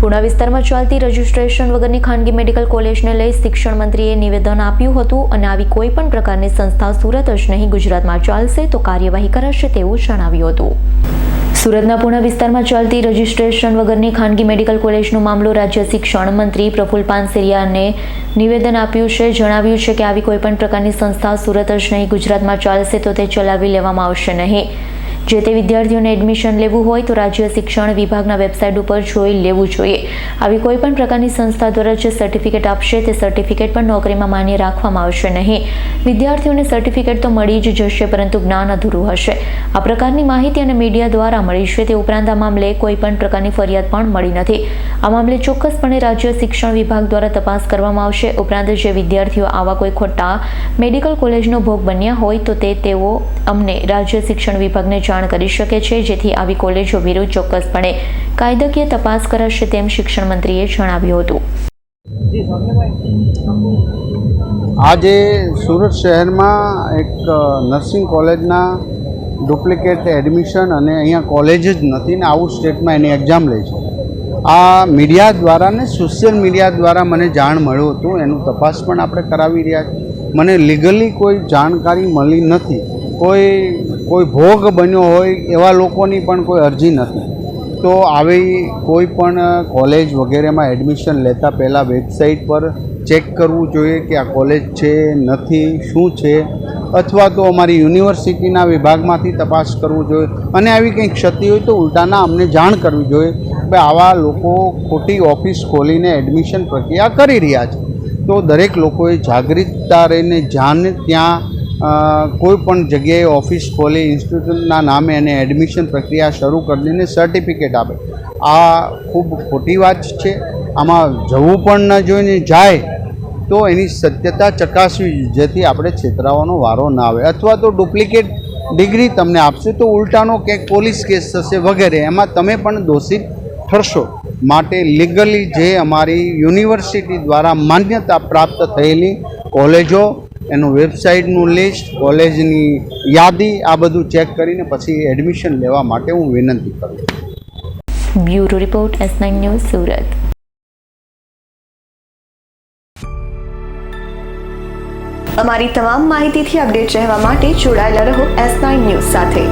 પુણા વિસ્તારમાં ચાલતી રજિસ્ટ્રેશન વગરની ખાનગી મેડિકલ કોલેજને લઈ શિક્ષણ મંત્રીએ નિવેદન આપ્યું હતું અને આવી કોઈ પણ પ્રકારની સંસ્થા સુરત જ નહીં, ગુજરાતમાં ચાલશે તો કાર્યવાહી કરાશે તેવું જણાવ્યું હતું. સુરતના પુણા વિસ્તારમાં ચાલતી રજિસ્ટ્રેશન વગરની ખાનગી મેડિકલ કોલેજનો મામલો રાજ્ય શિક્ષણ મંત્રી પ્રફુલ પાનસેરિયાને નિવેદન આપ્યું છે. જણાવ્યું છે કે આવી કોઈપણ પ્રકારની સંસ્થા સુરત જ નહીં, ગુજરાતમાં ચાલશે તો તે ચલાવી લેવામાં આવશે નહીં. જે તે વિદ્યાર્થીઓને એડમિશન લેવું હોય તો રાજ્ય શિક્ષણ વિભાગના વેબસાઇટ ઉપર જોઈ લેવું જોઈએ. આવી કોઈ પણ પ્રકારની સંસ્થા દ્વારા જે સર્ટિફિકેટ આપશે તે સર્ટિફિકેટ પણ નોકરીમાં માન્ય રાખવામાં આવશે નહીં. વિદ્યાર્થીઓને સર્ટિફિકેટ તો મળી જ જશે, પરંતુ જ્ઞાન અધૂરું હશે. આ પ્રકારની માહિતી અને મીડિયા દ્વારા મળી છે તે ઉપરાંત આ મામલે કોઈ પણ પ્રકારની ફરિયાદ પણ મળી નથી. આ મામલે ચોક્કસપણે રાજ્ય શિક્ષણ વિભાગ દ્વારા તપાસ કરવામાં આવશે. ઉપરાંત જે વિદ્યાર્થીઓ આવા કોઈ ખોટા મેડિકલ કોલેજનો ભોગ બન્યા હોય તો તે તેઓ અમને રાજ્ય શિક્ષણ વિભાગને જાણ કરી શકે છે, જેથી આવી કોલેજો વિરુદ્ધ ચોક્કસપણે કાયદાકીય તપાસ કરાશે તેમ શિક્ષણ મંત્રીએ જણાવ્યું હતું. આજે સુરત શહેરમાં એક નર્સિંગ કોલેજના ડુપ્લિકેટ એડમિશન અને અહીંયા કોલેજ જ નથી ને આવું સ્ટેટમાં એની એક્ઝામ લે છે. આ મીડિયા દ્વારા ને સોશિયલ મીડિયા દ્વારા મને જાણ મળ્યું હતું, એનું તપાસ પણ આપણે કરાવી રહ્યા છીએ. મને લીગલી કોઈ જાણકારી મળી નથી. કોઈ કોઈ ભોગ બન્યો હોય એવા લોકોની પણ કોઈ અરજી નથી. તો આવી કોઈ પણ કોલેજ વગેરેમાં એડમિશન લેતા પહેલાં વેબસાઇટ પર ચેક કરવું જોઈએ કે આ કોલેજ છે, નથી, શું છે? અથવા તો અમારી યુનિવર્સિટીના વિભાગમાંથી તપાસ કરવું જોઈએ. અને આવી કંઈ ક્ષતિ હોય તો ઉલટાના અમને જાણ કરવી જોઈએ કે આવા લોકો ખોટી ઓફિસ ખોલીને એડમિશન પ્રક્રિયા કરી રહ્યા છે. તો દરેક લોકોએ જાગૃતતા રહીને જાને ત્યાં કોઈ પણ જગ્યાએ ઓફિસ ખોલી ઇન્સ્ટિટ્યૂટના નામે એને એડમિશન પ્રક્રિયા શરૂ કરી દઈને સર્ટિફિકેટ આપે. આ ખૂબ ખોટી વાત છે. આમાં જવું પણ ન જોઈને જાય તો એની સત્યતા ચકાસવી જેથી આપણે છેતરાવાનો વારો ના આવે. અથવા તો ડુપ્લિકેટ ડિગ્રી તમને આપશે તો ઉલટાનો ક્યાંક પોલીસ કેસ થશે વગેરે. એમાં તમે પણ દોષિત ઠરશો. માટે લીગલી જે અમારી યુનિવર્સિટી દ્વારા માન્યતા પ્રાપ્ત થયેલી કોલેજો એનું વેબસાઇટનું લિસ્ટ કોલેજની યાદી આ બધું ચેક કરીને પછી એડમિશન લેવા માટે હું વિનંતી કરું છું. Bureau report S nine news Surat. અમારી તમામ માહિતીથી અપડેટ રહેવા માટે જોડાયેલા રહો એસ નાઇન ન્યૂઝ સાથે.